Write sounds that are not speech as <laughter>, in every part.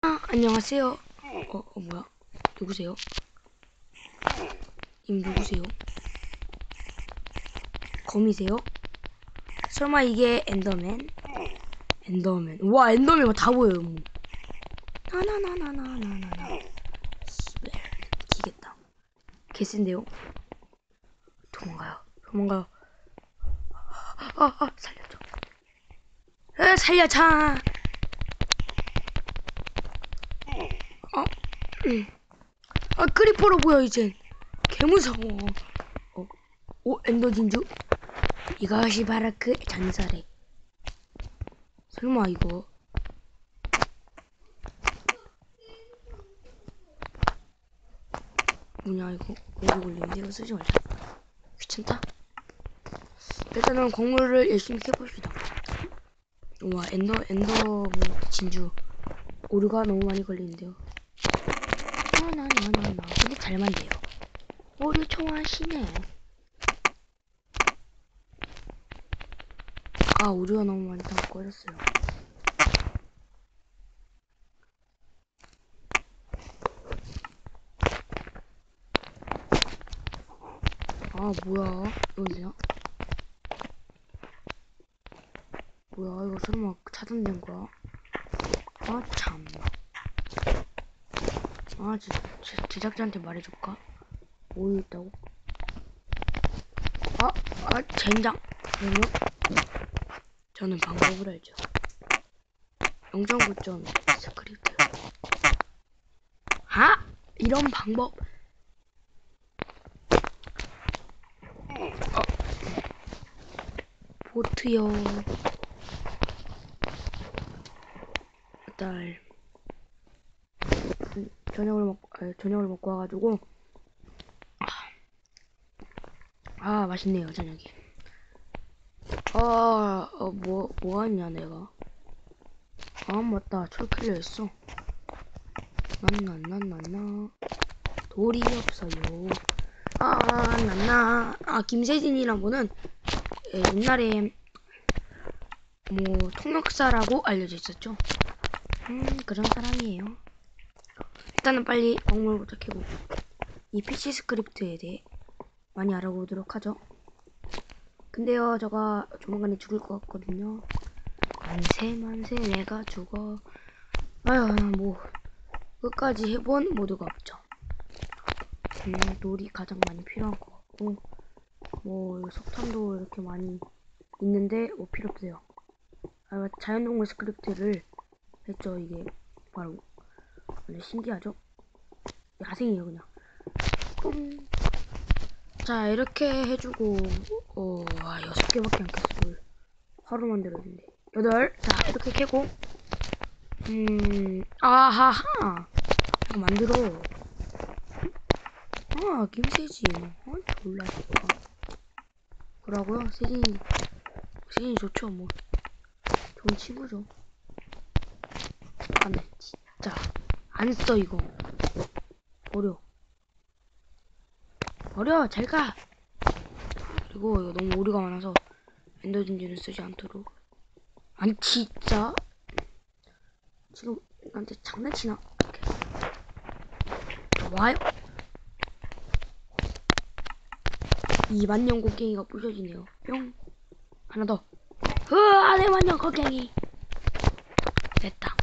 아, 안녕하세요. 어, 어, 뭐야? 누구세요? 님 누구세요? 거미세요? 설마 이게 엔더맨? 엔더맨. 와, 엔더맨 다 보여요. 뭐. 나나나나나나나나. 기겠다. 개센데요? 도망가요. 도망가요. 아, 아, 살려줘. 에, 살려줘. 아 크리퍼로 보여 이젠 개무서워. 어, 오 엔더 진주? 이것이 바로 그 전설의. 설마 이거? 뭐냐 이거? 오래 걸리는데 이거 쓰지 말자. 귀찮다. 일단은 광물을 열심히 캐봅시다. 와 엔더 엔더 뭐 진주. 오류가 너무 많이 걸리는데요 나나나나나 근데 잘 만돼요. 오류 좋아하시네. 아 오류가 너무 많다고 꺼졌어요. 아 뭐야? 이거 뭐야 뭐야? 이거 설마 차단된 거야? 아 참 제, 제작자한테 말해줄까? 뭐 있다고? 아, 아, 젠장. 그러면 저는 방법을 알죠. 0.9점 스크립트. 아, 이런 방법. 어. 보트요. 딸. 저녁을 먹 아, 저녁을 먹고 와가지고. 아 맛있네요 저녁이. 아뭐뭐 뭐 하냐 내가? 아 맞다. 철킬려 했어. 난난난난나. 돌이 없어요. 아 난나. 아 김세진이란 분은 예, 옛날에 뭐 통역사라고 알려져 있었죠. 음 그런 사람이에요 일단은 빨리 광물부터 캐고 이 PC 스크립트에 대해 많이 알아보도록 하죠. 근데요, 제가 조만간에 죽을 것 같거든요. 만세 만세 내가 죽어. 아유, 뭐 끝까지 해본 모두가 없죠. 음, 돌이 가장 많이 필요한 것 같고 뭐 석탄도 이렇게 많이 있는데 뭐 필요 없어요. 아, 자연동물 스크립트를 했죠. 이게 바로 완전 신기하죠? 야생이에요 그냥. 음. 자 이렇게 해주고 어 아, 여섯 개밖에 안 깼어 하루 만들어준대 여덟? 자 이렇게 캐고. 음 아하하 이거 만들어. 아 김세진. 어 졸라 좋아 뭐라고요 세진이. 세진이 좋죠 뭐. 좋은 친구죠. 안돼 진짜 안 써 이거. 버려. 버려 잘가. 그리고 이거 너무 오류가 많아서 엔더 진주는 쓰지 않도록. 아니 진짜? 지금 나한테 장난치나. 와요? 이 만년 곡괭이가 부셔지네요. 뿅. 하나 더. 으아 내 만년 곡괭이. 됐다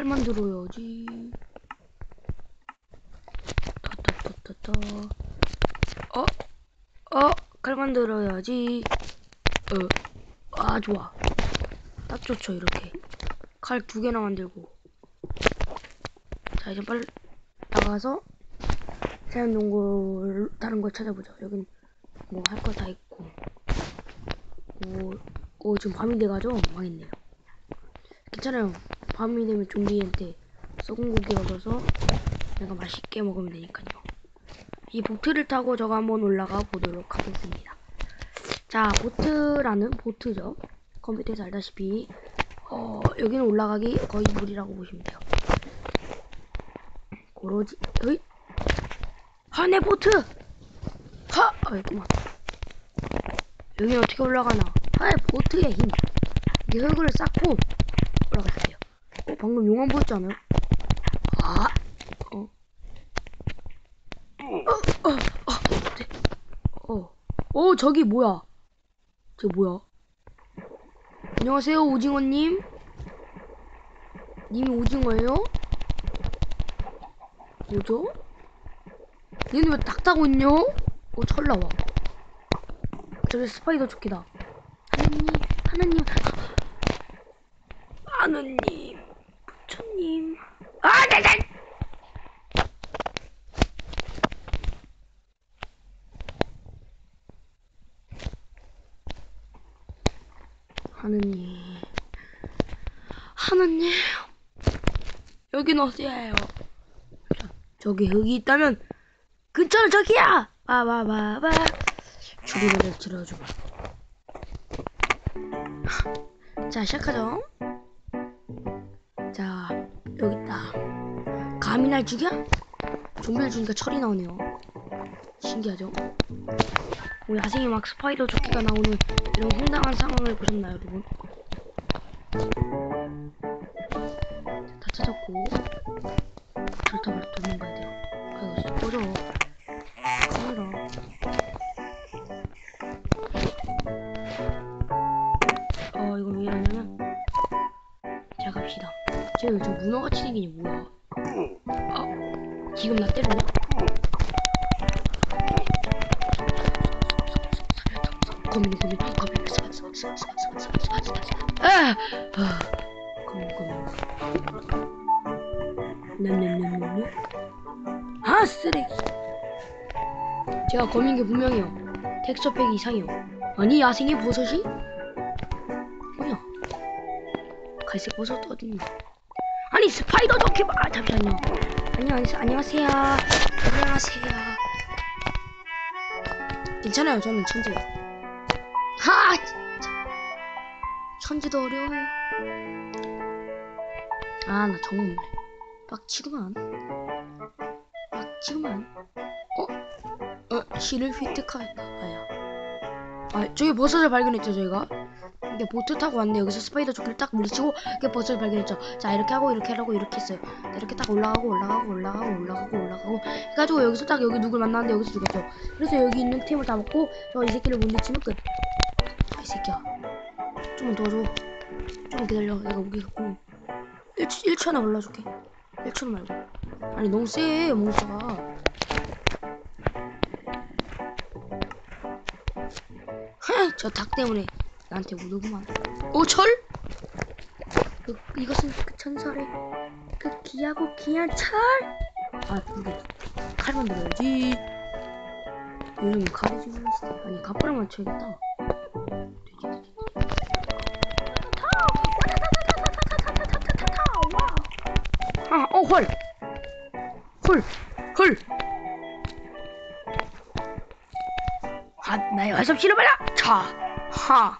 칼 만들어야지. 더더더더더. 어? 어? 칼 만들어야지. 어. 아, 좋아. 딱 좋죠, 이렇게. 칼 두 개나 만들고. 자, 이제 빨리 나가서 사연동굴 다른 걸 찾아보자. 여긴 뭐 할 거 다 있고. 오, 오, 지금 밤이 돼가지고 망했네요. 괜찮아요. 밤이 되면 좀비한테 썩은 고기 얻어서 내가 맛있게 먹으면 되니까요. 이 보트를 타고 저가 한번 올라가 보도록 하겠습니다. 자, 보트라는 보트죠. 컴퓨터에서 알다시피 어, 여기는 올라가기 거의 물이라고 보시면 돼요. 고로지, 으이, 하네 보트, 하, 아이구만. 여기 어떻게 올라가나? 하의 보트의 힘. 이 흙을 쌓고 방금 용암 보였지 않아요? 아, 어. 어, 어, 어, 네. 어, 어, 저기 뭐야? 저 뭐야? 안녕하세요, 오징어님. 님이 오징어예요? 뭐죠? 얘는 왜닭 타고 있냐? 어, 철 나와. 저기 스파이더 조끼다. 하느님, 하느님, 하느님, 부처님. 아, 네, 네. 하느님, 하느님, 여긴 어디예요? 자, 저기 흙이 있다면 근처는 저기야. 와와와와. 죽이를 들어주고. 자 시작하죠. 자. 감히 날 죽여? 좀비를 죽이니까 철이 나오네요. 신기하죠? 뭐 야생에 막 스파이더 조끼가 나오는 이런 황당한 상황을 보셨나요, 여러분? 다 찾았고 절타발 도망가야 돼요. 아이고 진짜 꺼져. 카메라. 어 이거 왜 이러냐면 자 갑시다. 쟤왜 저 문어같이 생기니 뭐야? 아 지금 나 때리냐? 거미 거미 거미 아! 아! 거미 거미 냠냠냠냠냠. 아 쓰레기. 제가 거미인 게 분명해요. 텍스처 팩 이상해요. 아니 야생의 버섯이? 뭐야? 갈색 버섯 어딨냐 아니 스파이더 저기 봐 아, 잠시만요. 안녕 안녕하세요. 안녕하세요. 괜찮아요 저는 천재예요 하! 천재도 어려워요. 아 나 정말 빡치구만 빡치구만 어? 어 실을 획득하였다 아야 아 저기 버섯을 발견했죠 저희가 이게 보트 타고 왔는데 여기서 스파이더 조끼를 딱 물리치고 이게 버섯을 발견했죠. 자 이렇게 하고 이렇게 하고 이렇게 했어요. 자, 이렇게 딱 올라가고 올라가고 올라가고 올라가고 올라가고. 해가지고 여기서 딱 여기 누굴 만났는데 여기서 죽였죠. 그래서 여기 있는 템을 다 먹고 저 이 새끼를 물리치면 끝. 아, 이 새끼야. 좀만 도와줘. 좀만 기다려. 내가 무기 갖고. 1, 1초 하나 올라줄게. 1초 말고. 아니 너무 세 몬스터가. <laughs> 저 닭 때문에 나한테 오더구만 오 철? 그, 이것은 그 전설의 그 귀하고 귀한 철? 아 근데 칼만 들어야지 요즘 칼이 좀 있어 아니 갑바를 맞춰야겠다 아, 어, 헐! 헐! 헐! 아, 나의 와섭 실어봐라! 자! 하!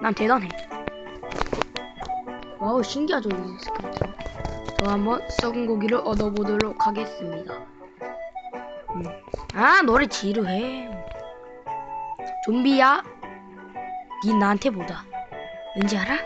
난 대단해. 와우, 신기하죠, 이 스크립트. 저 한번 썩은 고기를 얻어보도록 하겠습니다. 음. 아, 너를 지루해. 좀비야? 니 나한테 보다. 왠지 알아?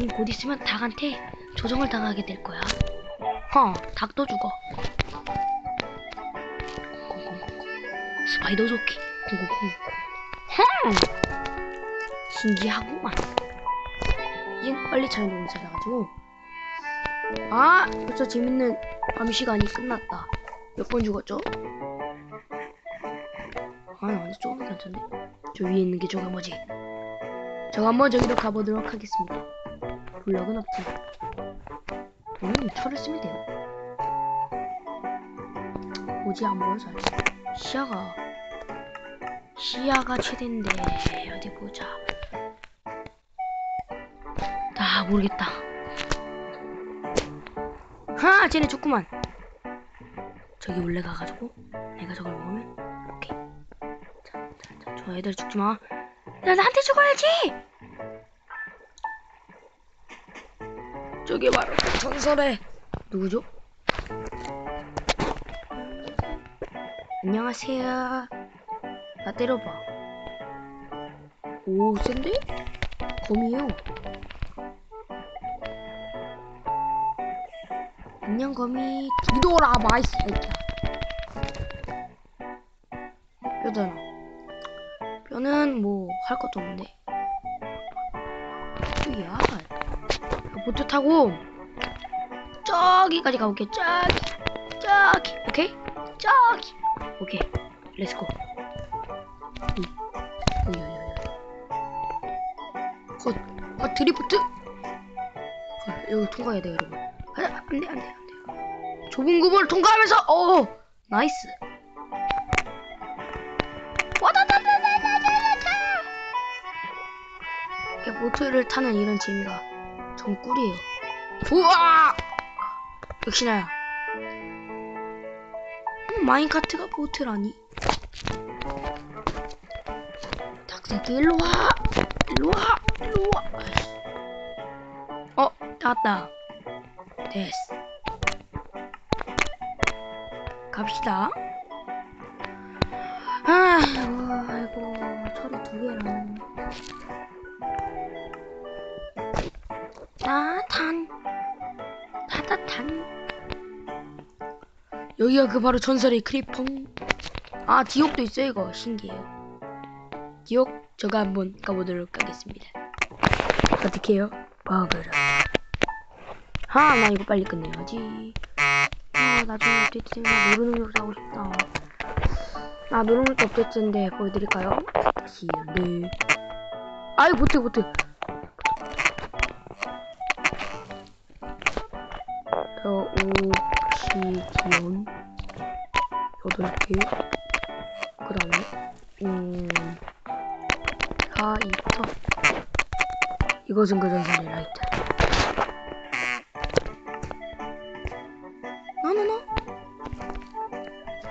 응, 곧 있으면 닭한테 조정을 당하게 될 거야. 허, 닭도 죽어. 콩콩콩콩. 스파이더 조끼. 콩콩콩. 흠! 신기하구만. 이제 빨리 잘 너무 잘해가지고. 아, 벌써 재밌는 밤 시간이 끝났다. 몇 번 죽었죠? 아, 나 완전 조금 괜찮네. 저 위에 있는 게 저거 뭐지? 저거 한번 저기로 가보도록 하겠습니다. 블럭은 없지. 음, 철을 쓰면 돼요. 뭐지 안 보여 잘. 시야가 시야가 최대인데 어디 보자. 아 모르겠다. 하, 쟤네 좋구만. 저기 몰래 가가지고 내가 저걸 먹으면 오케이. 자, 자, 자, 저 애들 죽지 마. 야, 나한테 죽어야지. 저게 바로 그 전설의 누구죠? 안녕하세요. 나 때려봐. 오, 센데? 검이에요. 안녕 거미. 뒤돌아봐 이 새끼야 뼈잖아. 뼈는 뭐 할 것도 없는데. 야? 보트 타고. 저기까지 가볼게. 저기. 저기. 오케이? 저기. 오케이. 렛츠고 헛, 헛 드리프트? 어, 여기 통과해야 돼 여러분. 안돼 안돼 좁은 구멍을 통과하면서 오 나이스. 와다다다다다다다! 이렇게 보트를 타는 이런 재미가 전 꿀이에요. 우와! 역시나야. 음, 마인카트가 보트라니? 닭새끼 일로와! 일로와! 일로와! 어 나왔다. 됐어 갑시다. 아이고 아이고 철이 두 개랑 따탄 따뜻한 여기가 그 바로 전설의 크리펑 아 디옥도 있어요 이거. 신기해요. 디옥 저가 한번 가보도록 하겠습니다. 어떻게 해요? 버그로. 아 나 이거 빨리 끝내야지. 아 나중에 업데이트 되면 노르는 거 하고 싶다 아 노르는 거 업데이트인데 보여드릴까요? 다시 네 아이 보트 보트 어, 오시디온 여덟 개. 그 다음에 음 라이터 이것은 그 전설의 라이터.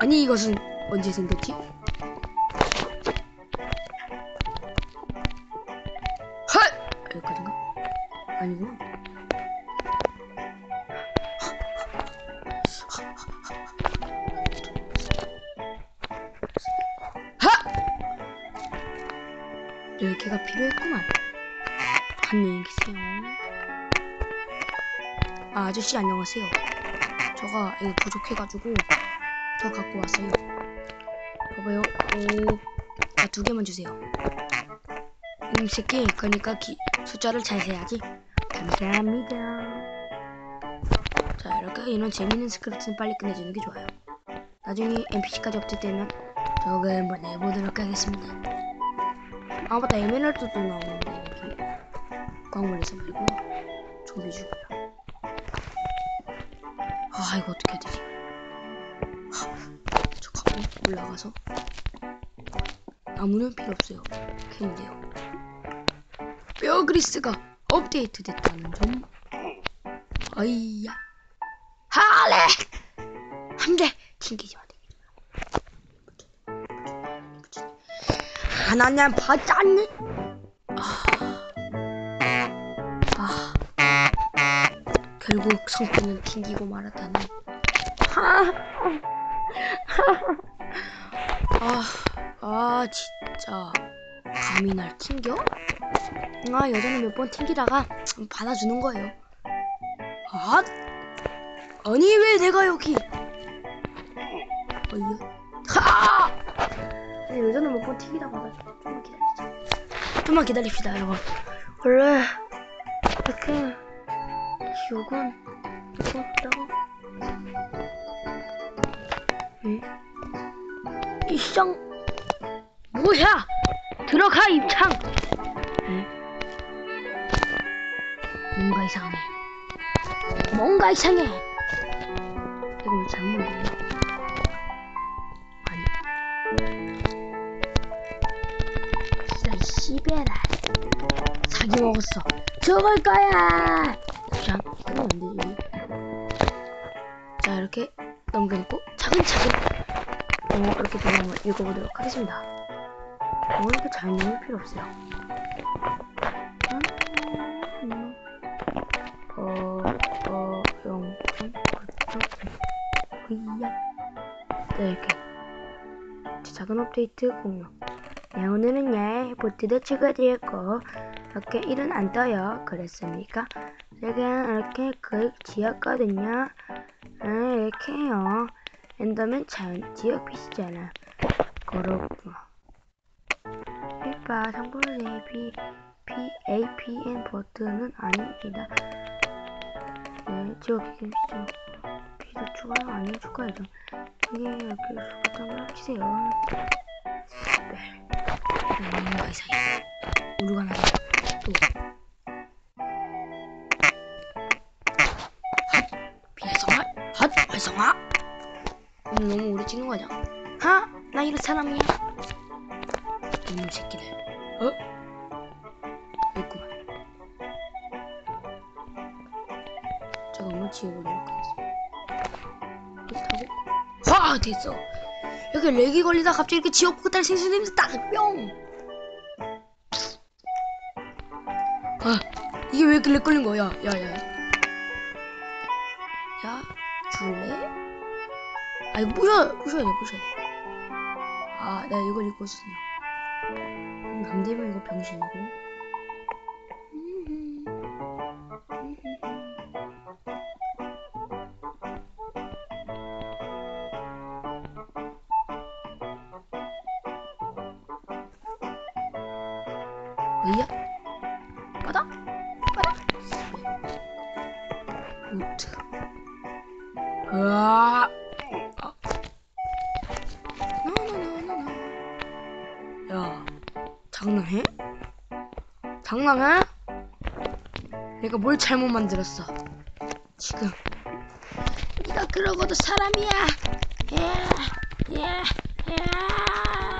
아니 이것은 언제 생겼지? 헐 여기까지인가? 아니구나. 열개가 필요했구만. 안녕히 계세요. 아, 아저씨 안녕하세요. 저가 이거 부족해가지고 더 갖고 왔어요. 봐봐요. 오, 아, 두 개만 주세요. 음, 새끼, 그러니까 기, 숫자를 잘 세야지. 감사합니다. 자, 이렇게 이런 재밌는 스크립트는 빨리 끝내주는 게 좋아요. 나중에 NPC까지 업데이트되면 저거 한번 해보도록 하겠습니다. 아 맞다 에메랄드도 나오는데 여기 광물에서 말고 죽어요 아 이거 어떻게 해야 되지 하, 저 올라가서 나무는 필요 없어요. 캐면 돼요. 뼈 그리스가 업데이트 됐다는 점. 아이야. 하래! 한대 튕기지 마 하나님 봤잖니? 아, 아, 결국 성패는 튕기고 말았다니. 아, 아, 아, 진짜 감히 날 튕겨? 아, 여전히 몇번 튕기다가 받아주는 거예요. 아, 아니 왜 내가 여기? 어이야. 하! 아니 여자는 몇번 튀기다 받아줘 좀만 기다리자 좀만 기다립시다 여러분 원래 이렇게 욕은 이거 없다고 응? 이쌍 뭐야? 들어가 입창. 응? 뭔가 이상해 뭔가 이상해. 이거 왜 잘못 했냐 진짜 이 씨베라 사기 먹었어. 죽을 거야. 자 그럼 안 되지. 자 이렇게 넘겨놓고 차근차근 어 이렇게 내용을 읽어보도록 하겠습니다 어 이렇게 잘 읽을 필요 없어요 음, 어, 어, 영, 구야 네 이렇게 작은 업데이트 공유 네, 오늘은 예, 보트도 추가되었고, 이렇게 일은 안 떠요. 그랬습니까? 제가 이렇게 글 지었거든요. 아, 이렇게 해요. 엔더맨 자연 지역 빛이잖아. 그렇구나. 1바 상부의 B, P, A, P, N 버튼은 아닙니다. 네, 지역 기준시죠. P도 추가요? 아니면 추가해죠. 이게 버튼 걸 치세요. 네, 뭔가 이상해. 우르가 나가. 또. 비활성화 헛 활성화 너무 오래 찍는 거죠 하? 나 이런 사람이야. 이놈 새끼들. 어? 있구만. 저거 한번 지워보도록 하겠습니다. 이렇게 하고 와 됐어. 여기 렉이 걸리다 갑자기 이렇게 지옥 끝달 생수냄새 딱 뿅! 아 이게 왜 이렇게 렉 걸린 거야? 야 야야 야, 줄래? 아, 부셔, 부셔야 돼, 부셔야 돼. 아, 내가 이걸 입고 있었냐. 음, 남대면 이거 병신이고. 왜야? 받아? 받아? 으아. 아. 장난해? 내가 뭘 잘못 만들었어? 지금 네가 그러고도 사람이야. 예, 예, 예.